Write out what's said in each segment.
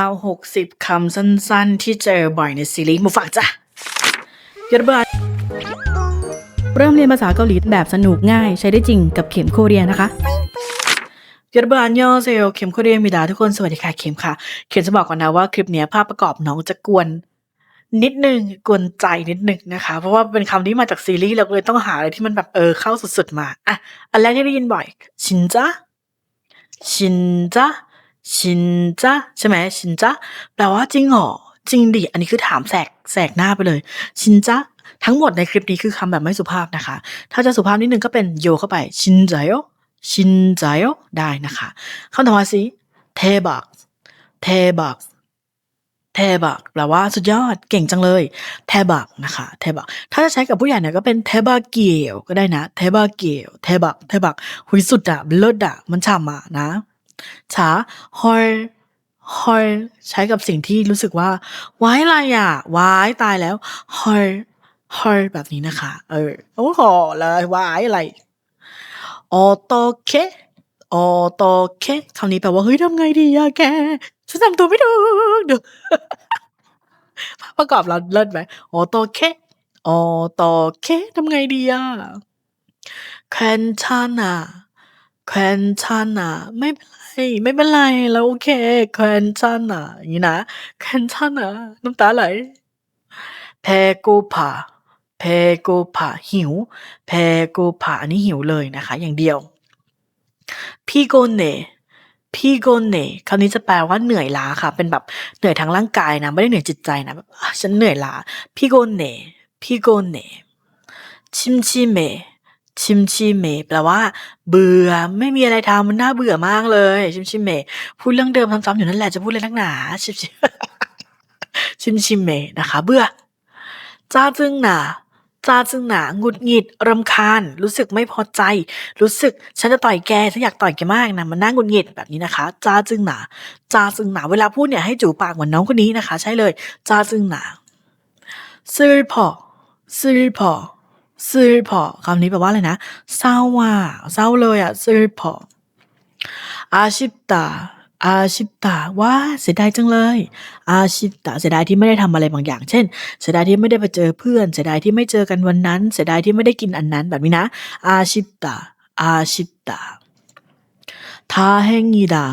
เอา60คำสั้นๆ ที่เจอบ่อยในซีรีส์มาฝากจ้ะยศบาเริ่มเรียนภาษาเกาหลีแบบสนุกง่ายใช้ได้จริงกับเข็มโคเรียนะคะยศบาลย่อเซลเข็มโคเรียมิดาทุกคนสวัสดีค่ะเข็มค่ะ เข็มจะบอกก่อนนะว่าคลิปนี้ภาพประกอบน้องจะกวนนิดนึงกวนใจนิดนึงนะคะ เพราะว่าเป็นคำที่มาจากซีรีส์เราเลยต้องหาอะไรที่มันแบบเออเข้าสุดๆมาอะอันแรกที่ได้ยินบ่อยชินจ้าชินจ้า ชินจ้าใช่ไหมชินจ้าแปลว่าจริงเหรอจริงดิอันนี้คือถามแสกแสกหน้าไปเลย ชินจ้าทั้งหมดในคลิปนี้คือคำแบบไม่สุภาพนะคะ ถ้าจะสุภาพนิดนึงก็เป็นโยเข้าไป ชินจโยชินจโยได้นะคะคำต่อมาสิเทบักเทบักเทบักแปลว่าสุดยอดเก่งจังเลยเทบักนะคะเทบักถ้าจะใช้กับผู้ใหญ่เนี่ยก็เป็นเทบักเกียวก็ได้นะเทบักเกียวเทบักเทบักหุยสุดอะเลิศอะมันฉ่ำอะนะ ช้าฮอยฮอยใช้กับสิ่งที่รู้สึกว่า ว้ายอะไรอะ ว้ายตายแล้วฮอยฮอยแบบนี้นะคะ เออ โอ้โหเลยว้ายอะไรออโตเคออโตเคคำนี้แปลว่า เฮ้ยทำไงดีอะแก ฉันทำตัวไม่ถูกเดี๋ยวประกอบเราเลิศไหมออโตเคออโตเคทำไงดีอะแคนชานา แคว้นชานาไม่เป็นไร ไม่เป็นไรแล้วโอเค แคว้นชานาอย่างนี้นะ แคว้นชานาน้ำตาไหลแพโกพาแพโกพาหิวแพโกพาอันนี้หิวเลยนะคะ อย่างเดียวพีโกเนพีโกเนคำนี้จะแปลว่าเหนื่อยล้าค่ะ เป็นแบบเหนื่อยทางร่างกายนะ ไม่ได้เหนื่อยจิตใจนะแบบอะฉันเหนื่อยล้าพีโกเนพีโกเน ชิมชิเมชิมชิเมแปลว่า เบื่อไม่มีอะไรทำมันน่าเบื่อมากเลย ชิมชิเมพูดเรื่องเดิมซ้ำๆอยู่นั่นแหละจะพูดอะไรนักหนาชิมชิชิมชิเมนะคะ เบื่อจ้าจึงหนาจ้าจึงหนาหงุดหงิดรำคาญ รู้สึกไม่พอใจ รู้สึกฉันจะต่อยแกฉันอยากต่อยแกมากนะมันน่าหงุดหงิดแบบนี้นะคะจ้าจึงหนาจ้าจึงหนาเวลาพูดเนี่ยให้จูปากเหมือนน้องคนนี้นะคะ ใช่เลยจ้าจึงหนาซื่อพอซื่อพอ ซื่อพอคำนี้แปลว่าอะไรนะ เศร้าว่ะเศร้าเลยอะซื่อพออาชิบตาอาชิบตาว่าเสียดายจังเลย อาชิบตาเสียดายที่ไม่ได้ทำอะไรบางอย่าง เช่น เสียดายที่ไม่ได้ไปเจอเพื่อน เสียดายที่ไม่เจอกันวันนั้น เสียดายที่ไม่ได้กินอันนั้นแบบนี้นะ อาชิบตาอาชิบตาทาแหงงีดา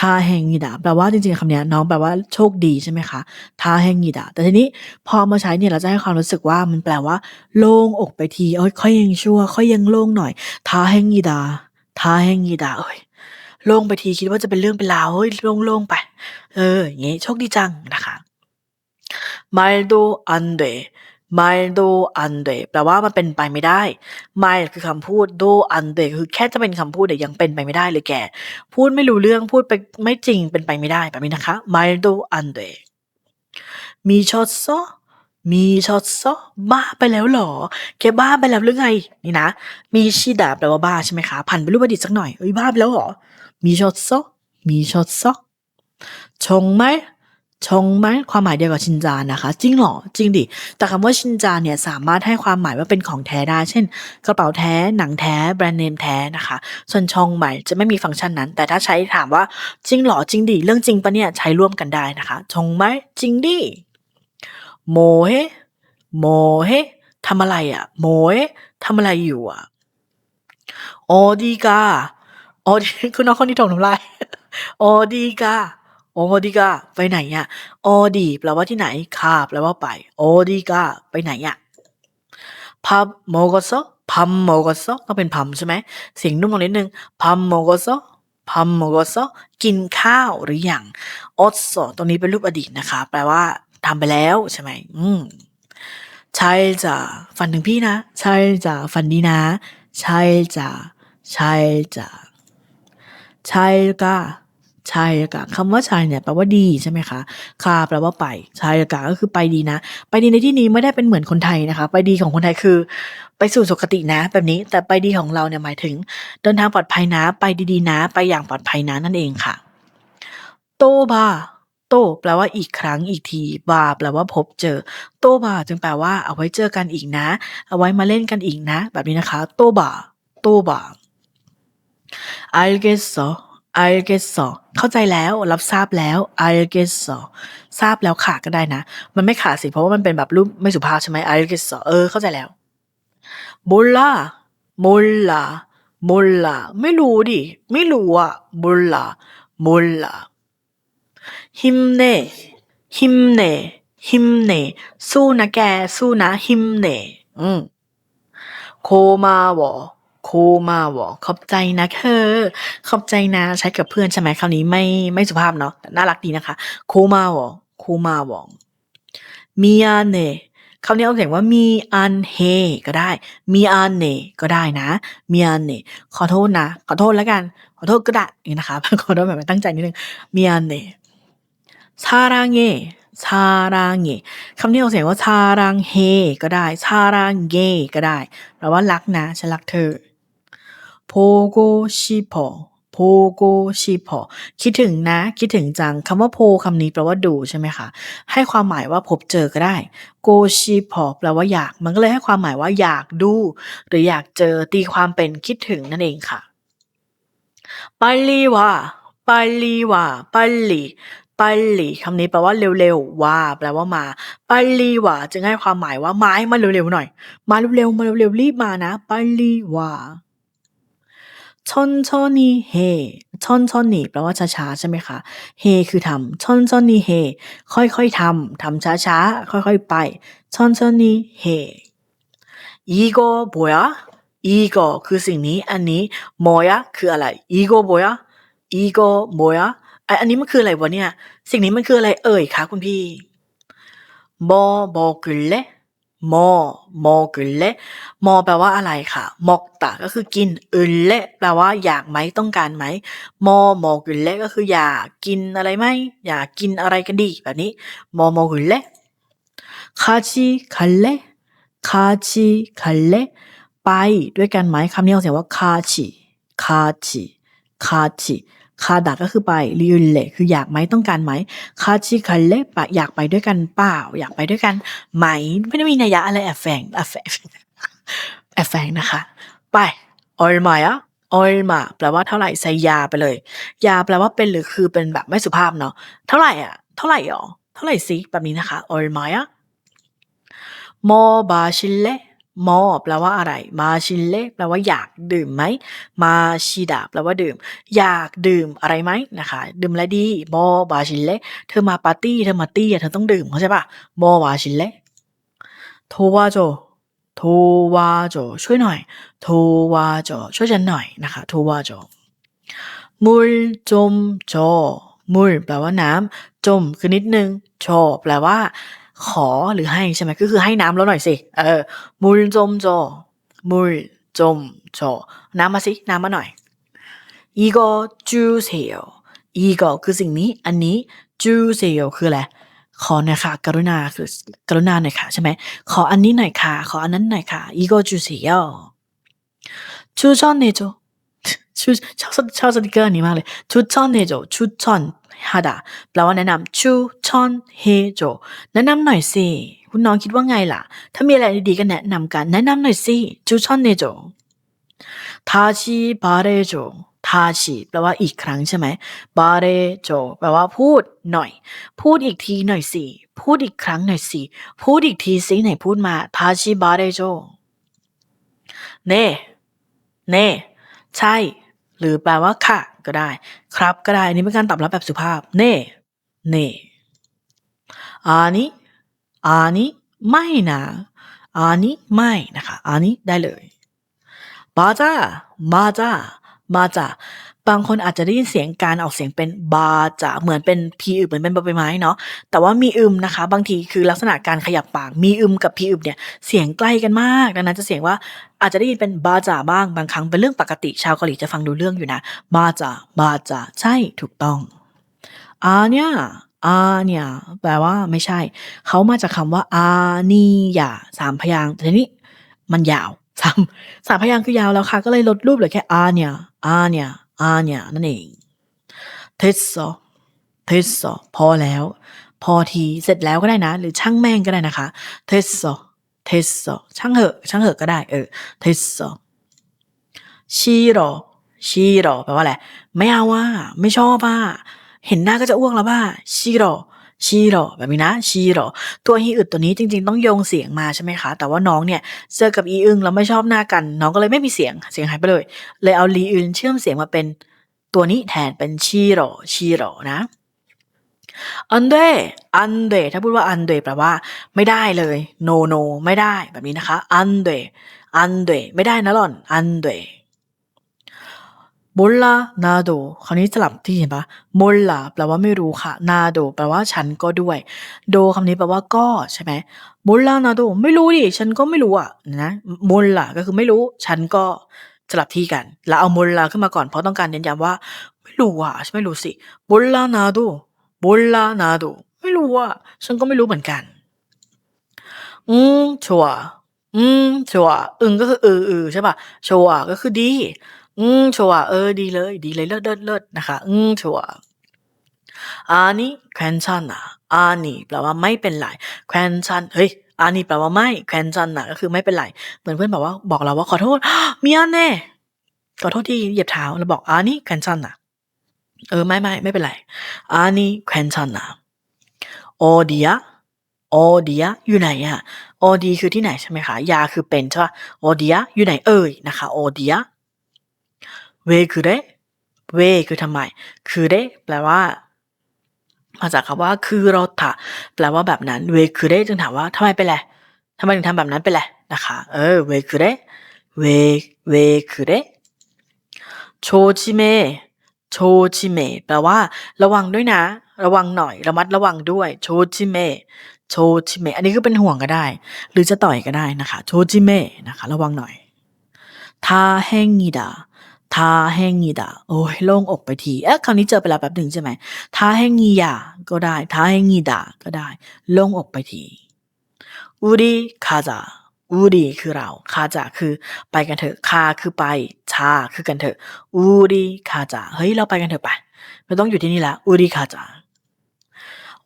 ทาแหงงีดาแปลว่าจริงๆคำเนี้ยน้องแปลว่าโชคดีใช่ไหมคะทาแหงงีดาแต่ทีนี้พอเอามาใช้เนี่ยเราจะให้ความรู้สึกว่ามันแปลว่า โล่งอกไปทีเอ้ยค่อยยังชั่ว ค่อยยังโล่งหน่อยทาแหงงีดาทาแหงงีดาเอ้ย โล่งไปทีคิดว่าจะเป็นเรื่องเป็นราวเฮ้ยโล่งๆไป เอออย่างงี้โชคดีจังนะคะ 말도 안 돼. 말도 안 돼. แปลว่ามันเป็นไปไม่ได้ mal คือคำพูด do 안 돼 คือแค่จะเป็นคำพูดแต่ยังเป็นไปไม่ได้เลยแก พูดไม่รู้เรื่องพูดไปไม่จริงเป็นไปไม่ได้แบบนี้นะคะ 말도 안 돼. 미쳤어? 미쳤어? บ้าไปแล้วเหรอ แกบ้าไปแล้วหรือไง นี่นะ มีชิดาแปลว่าบ้าใช่ไหมคะ ผันเป็นรูปอดีตสักหน่อย เอ้ยบ้าไปแล้วเหรอ 미쳤어? 미쳤 ชงไหมความหมายเดียวกับชินจานะคะ จริงหรอจริงดิ แต่คำว่าชินจานเนี่ยสามารถให้ความหมายว่าเป็นของแท้ได้ เช่น กระเป๋าแท้หนังแท้แบรนด์เนมแท้นะคะ ส่วนชงใหม่จะไม่มีฟังก์ชันนั้น แต่ถ้าใช้ถามว่าจริงหรอจริงดิ เรื่องจริงปะเนี่ยใช้ร่วมกันได้นะคะ ชงไหมจริงดิโมเฮโมเฮทำอะไรอะ่ะโมเฮทำอะไรอยู่อะ่ะโอดีกาออดีคุณน้องคนที่ถงน้ำลายโอดีกา ออดีกาไปไหนอะออดีแปลว่าที่ไหนคาแปลว่าไปออดีกาไปไหนอะพับโมกโซพัมโมกโซต้องเป็นพัมใช่ไหมเสียงนุ่มลงนิดนึงพัมโมกโซพัมโมกโซกินข้าวหรือยังออสโซตรงนี้เป็นรูปอดีตนะคะ แปลว่าทำไปแล้วใช่ไหมอืมใช่จ้ะฝันถึงพี่นะ ใช่จ้ะฝันดีนะ ใช่จ้ะใช่จ้ะใช่ก ะใช่กะคำว่าใช่เนี่ยแปลว่าดีใช่ไหมคะคาแปลว่าไปใช่กะก็คือไปดีนะ ไปดีในที่นี้ไม่ได้เป็นเหมือนคนไทยนะคะ ไปดีของคนไทยคือ ไปสู่สุคตินะ แบบนี้ แต่ไปดีของเราเนี่ยหมายถึง เดินทางปลอดภัยนะ ไปดีๆนะ ไปอย่างปลอดภัยนะนั่นเองค่ะ โตบา โต แปลว่าอีกครั้งอีกที บา แปลว่าพบเจอ โตบา จึงแปลว่าเอาไว้เจอกันอีกนะ เอาไว้มาเล่นกันอีกนะ แบบนี้นะคะ โตบา โตบา 알겠어, 알겠어 เข้าใจแล้ว รับทราบแล้ว 알겠어 ทราบแล้วค่ะก็ได้นะ มันไม่ขาดสิ เพราะว่ามันเป็นแบบรูปไม่สุภาพใช่ไหม 알겠어 เออ เข้าใจแล้ว 몰라 몰라 몰라 ไม่รู้ดิ ไม่รู้อะ 몰라 몰라 힘내 힘내 힘내 สู้นะแก สู้นะ 힘내 อืม 고마워 คู่มาวอขอบใจนะเธอขอบใจนะใช้กับเพื่อนใช่ไหมคราวนี้ไม่ไม่สุภาพเนาะแต่น่ารักดีนะคะคู่มาหวอคู่มาวอมีอันเน่คราวนี้เอาเสียงว่ามีอันเฮก็ได้ มีอันเน่ก็ได้นะมีอันเน่ขอโทษนะขอโทษแล้วกัน ขอโทษก็ได้นี่นะคะขอโทษแบบตั้งใจนิดนึงมีอันเน่ซารังเงซารังเงคำนี้เอาเสียงว่าซารังเฮก็ได้ซารังเงก็ได้แปลว่ารักนะฉันรักเธอ โพโกชิพอโพโกชิพอคิดถึงนะ คิดถึงจังคำว่าโพคำนี้แปลว่าดูใช่ไหมคะ ให้ความหมายว่าพบเจอก็ได้โกชิพอแปลว่าอยาก มันก็เลยให้ความหมายว่าอยากดู หรืออยากเจอตีความเป็นคิดถึงนั่นเองค่ะปาลีว่าปาลีว่าปาลีปาลีคำนี้แปลว่าเร็วๆว่าแปลว่ามาปาลีว่า จึงให้ความหมายว่ามาให้มาเร็วๆหน่อย มาเร็วๆมาเร็วๆรีบมานะปาลีว่า ชอนชอนีเฮชอนชอนีแปลว่าช้าๆใช่ไหมคะเฮคือทำชอนชอนีเฮค่อยๆทำทำช้าๆค่อยๆไปชอนชอนีเฮอีโก้บัะอีโก้คือสิ่งนี้ อันนี้มอยะคืออะไรอีโก้บัะอีโก้บัวไออันนี้มันคืออะไรวะเนี่ย สิ่งนี้มันคืออะไรเอ่ยคะคุณพี่บอบอกึเล มอ มอกุเละมอแปลว่าอะไรค่ะ มอกตะก็คือกินอึนเละแปลว่าอยากไหมต้องการไหม มอ มอกุเละก็คืออยากกินอะไรไหมอยากกินอะไรกันดีแบบนี้ มอ มอกุเละคาชิคัลเละคาชิคัลเละไปด้วยกันไหมคำนี้เราเสียงว่าคาชิคาชิคาชิ คาดาก็คือไปริยุนเลคืออยากไหมต้องการไหมคาชิคัลเละปะอยากไปด้วยกันเปล่า อยากไปด้วยกันไหม ไม่ได้มีนัยยะอะไรแอบแฝงแอบแฝงแอบแฝงนะคะ ไปออลมายะออลมาแปลว่าเท่าไหร่ใส่ยาไปเลย ยาแปลว่าเป็นหรือคือเป็นแบบไม่สุภาพเนาะเท่าไหร่อะ เท่าไหร่หรอเท่าไหร่สิแบบนี้นะคะออลมายะโมบาชิเล มอแปลว่าอะไร มาชิเลแปลว่าอยากดื่มไหม มาชิดาแปลว่าดื่ม อยากดื่มอะไรไหมนะคะ ดื่มอะไรดี มอบาชิเลเธอมาปาร์ตี้เธอมาตี้เธอต้องดื่มเข้าใจปะมอบาชิเลโทวาโจโทวาโจช่วยหน่อยโทวาโจช่วยฉันหน่อยนะคะโทวาโจมุลจมโจมุลแปลว่าน้ำจมคือนิดนึงโจแปลว่า ขอหรือให้ใช่ไหมก็คือให้น้ำแล้วหน่อยสิ เออมุลจมโจมุลจมโจน้ำมาสิ น้ำมาหน่อยอีโกจูเซโออีโกคือสิ่งนี้ อันนี้จูเซโอคืออะไรขอหน่อยค่ะ กรุณาคือกรุณาหน่อยค่ะ ใช่ไหมขออันนี้หน่อยค่ะ ขออันนั้นหน่อยค่ะอีโกจูเซโอชูชอนเนโจชูชอบชอบสติกเกอร์นี้มากเลยชูชอนเนโจชูชอน ฮาดาแปลว่าแนะนำชูชอนเฮโจแนะนำหน่อยสิคุณน้องคิดว่าไงล่ะ ถ้ามีอะไรดีๆก็แนะนำกัน แนะนำหน่อยสิชูชอนเนโจทาชิบาเรโจทาชิแปลว่าอีกครั้งใช่ไหมบาเรโจแปลว่าพูดหน่อย พูดอีกทีหน่อยสิพูดอีกครั้งหน่อยสิพูดอีกทีสิไหนพูดมาทาชิบาเรโจเน่เน่ใช่ หรือแปลว่าค่ะ ก็ได้ ครับก็ได้ อันนี้เป็นการตอบรับแบบสุภาพ เน่ เน่อันนี้อันนี้ไม่นะอันนี้ไม่นะคะอันนี้ได้เลยมาจ้ามาจ้ามาจ้า บางคนอาจจะได้ยินเสียงการออกเสียงเป็นบาจะเหมือนเป็นพีอึบเหมือนเป็นใบไม้เนาะแต่ว่ามีอึมนะคะ บางทีคือลักษณะการขยับปากมีอึมกับพีอึบเนี่ยเสียงใกล้กันมากดังนั้นจะเสียงว่าอาจจะได้ยินเป็นบาจาบ้างบางครั้งเป็นเรื่องปกติชาวเกาหลีจะฟังดูเรื่องอยู่นะบาจาบาจาใช่ถูกต้องอาเนี่ยอาเนี่ยแปลว่าไม่ใช่ เขามาจากคำว่าอานียาสามพยางค์แต่ทีนี้มันยาวสามสามพยางค์คือยาวแล้วค่ะ ก็เลยลดรูปเหลือแค่อาเนี่ยอาเนี่ย อาเนี่ยนั่นเองเทสโซเทสโซพอแล้ว พอทีเสร็จแล้วก็ได้นะ หรือช่างแม่งก็ได้นะคะเทสโซเทสโซช่างเหอะ ช่างเหอะก็ได้เออเทสโซชีโรชีโรแปลว่าอะไรไม่เอาว่า ไม่ชอบอะเห็นหน้าก็จะอ้วกแล้วว่าชีโร ชีโรแบบนี้นะ ชีโรตัวฮีอึดตัวนี้จริง ๆ ต้องโยงเสียงมาใช่ไหมคะ แต่ว่าน้องเนี่ยเจอกับอีอึงแล้วไม่ชอบหน้ากัน น้องก็เลยไม่มีเสียงเสียงหายไปเลย เลยเอาลีอึนเชื่อมเสียงมาเป็นตัวนี้แทนเป็นชีโรชีโรนะอันเดอันเดถ้าพูดว่าอันเดแปลว่า ไม่ได้เลย no no ไม่ได้แบบนี้นะคะ อันเดอันเดไม่ได้นะหล่อน อันเด โมลลานาโดคราวนี้สลับที่เห็นปะโมลลาแปลว่าไม่รู้ค่ะ นาโดแปลว่าฉันก็ด้วย โดคำนี้แปลว่าก็ใช่ไหมโมลลานาโดไม่รู้ดิ ฉันก็ไม่รู้อะนะโมลลาก็คือไม่รู้ ฉันก็สลับที่กัน แล้วเอาโมลลาขึ้นมาก่อนเพราะต้องการเน้นย้ำว่า ไม่รู้อะฉันไม่รู้สิโมลลานาโดโมลลานาโดไม่รู้อะฉันก็ไม่รู้เหมือนกัน อืมชัวอืมชัวอึงก็คืออืออใช่ป่ะชัวก็คือดี อืม ชัวเออ ดีเลย ดีเลย เลิศ เลิศ เลิศ นะคะ อืม ชัวอานี่แควนชันอะอานี่แปลว่าไม่เป็นไรแควนชันเฮ้ยอานี่แปลว่าไม่แควนชันอะก็คือไม่เป็นไร เหมือนเพื่อนบอกว่าบอกเราว่าขอโทษ มีอันแน่ขอโทษที่เหยียบเท้าแล้วบอกอานี่แควนชันอะเออไม่ไม่ไม่เป็นไรอานี่แควนชันอะโอเดียโอเดียอยู่ไหนอะโอดีคือที่ไหนใช่ไหมคะยาคือเป็นใช่ป่ะโอเดียอยู่ไหนเอ่ยนะคะโอเดีย เวคือเดเวคือทำไม คือเดแปลว่ามาจากคำว่าคือรถะแปลว่าแบบนั้น เวคือเดจึงถามว่าทำไมเป็นไรทำไมถึงทำแบบนั้นเป็นไรนะคะ เออ เวคือเดเวเวคือเดโชจิเมโชจิเมแปลว่าระวังด้วยนะ ระวังหน่อย ระมัดระวังด้วยโชจิเมโชจิเมอันนี้ก็เป็นห่วงก็ได้ หรือจะต่อยก็ได้นะคะโชจิเมนะคะ ระวังหน่อยทาแห้งงีดา ทาแห้งงีดาโอ้ยโล่งอกไปทีเอ๊ะคราวนี้เจอไปแล้วแป๊บหนึ่งใช่ไหมทาแห้งงียาก็ได้ทาแห้งงีดาก็ได้ โล่งอกไปทีอูดีคาจาอูดีคือเราคาจาคือไปกันเถอะคาคือไปชาคือกันเถอะอูดีคาจาเฮ้ยเราไปกันเถอะไปไม่ต้องอยู่ที่นี่ละอูดีคาจา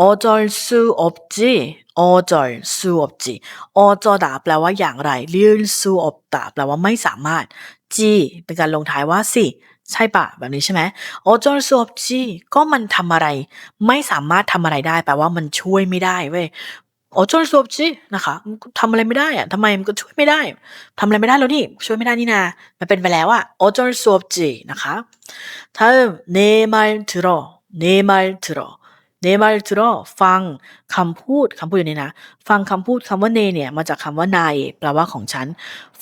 ออจอลซูอบจีออจอลซูอบจีออจอดาแปลว่าอย่างไรเลียลซูอบตาแปลว่าไม่สามารถ จี เป็นการลงท้ายว่าสิ ใช่ปะแบบนี้ใช่ไหมออจอลซูอบจีก็มันทำอะไร ไม่สามารถทำอะไรได้ แปลว่ามันช่วยไม่ได้เว้ยออจอลซูอบจีนะคะทำอะไรไม่ได้อะทำไมมันก็ช่วยไม่ได้ทำอะไรไม่ได้แล้วนี่ ช่วยไม่ได้นี่นามันเป็นไปแล้วอะออจอลซูอบจีนะคะถ้าเนมาลทรอเนมาลทรอ เนมาลทรอฟังคำพูดคำพูดอยู่นี่นะ ฟังคำพูดคำว่าเนเนี่ยมาจากคำว่านายแปลว่าของฉัน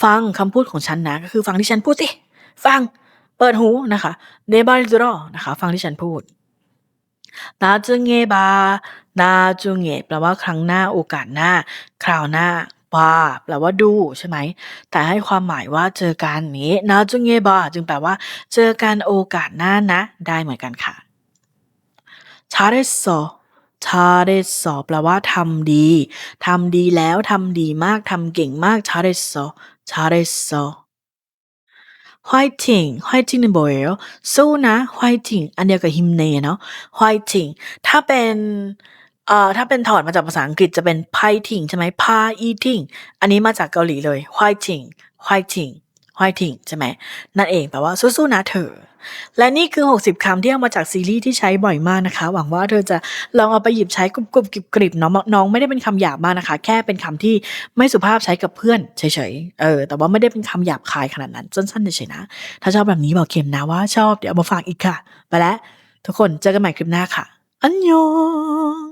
ฟังคำพูดของฉันนะ ก็คือฟังที่ฉันพูดสิ ฟัง เปิดหูนะคะเนบาลดรอนะคะ ฟังที่ฉันพูดนาจุงเงบานาจุงเงแปลว่าครั้งหน้าโอกาสหน้า คราวหน้าบาแปลว่าดูใช่ไหม แต่ให้ความหมายว่าเจอกันนี้นาจุงเงบาจึงแปลว่า เจอกันโอกาสหน้านะ ได้เหมือนกันค่ะ ชาเรสซอชาเรสซอแปลว่าทำดีทำดีแล้วทำดีมากทำเก่งมากชาเรสซอชาเรสซอ fighting fighting บอยแล้สู้นะไฟทิ้งอันเดียวกับ him เนเนาะไฟทิ้งถ้าเป็นเอ่อถ้าเป็นถอดมาจากภาษาอังกฤษจะเป็นไฟทิ้งใช่ไหมพา eating อันนี้มาจากเกาหลีเลย fighting fighting ห้อยทิ้งใช่ไหมนั่นเองแปลว่าสู้ๆนะเธอ และนี่คือ 60 คำที่เอามาจากซีรีส์ที่ใช้บ่อยมากนะคะ หวังว่าเธอจะลองเอาไปหยิบใช้กรุบกรุบกริบกริบน้องน้องไม่ได้เป็นคำหยาบมากนะคะ แค่เป็นคำที่ไม่สุภาพใช้กับเพื่อนเฉยๆเออแต่ว่าไม่ได้เป็นคำหยาบคายขนาดนั้นสั้นๆเฉยๆนะ ถ้าชอบแบบนี้บอกเข็มนะว่าชอบเดี๋ยวมาฝากอีกค่ะ ไปแล้วทุกคนเจอกันใหม่คลิปหน้าค่ะ อันยอง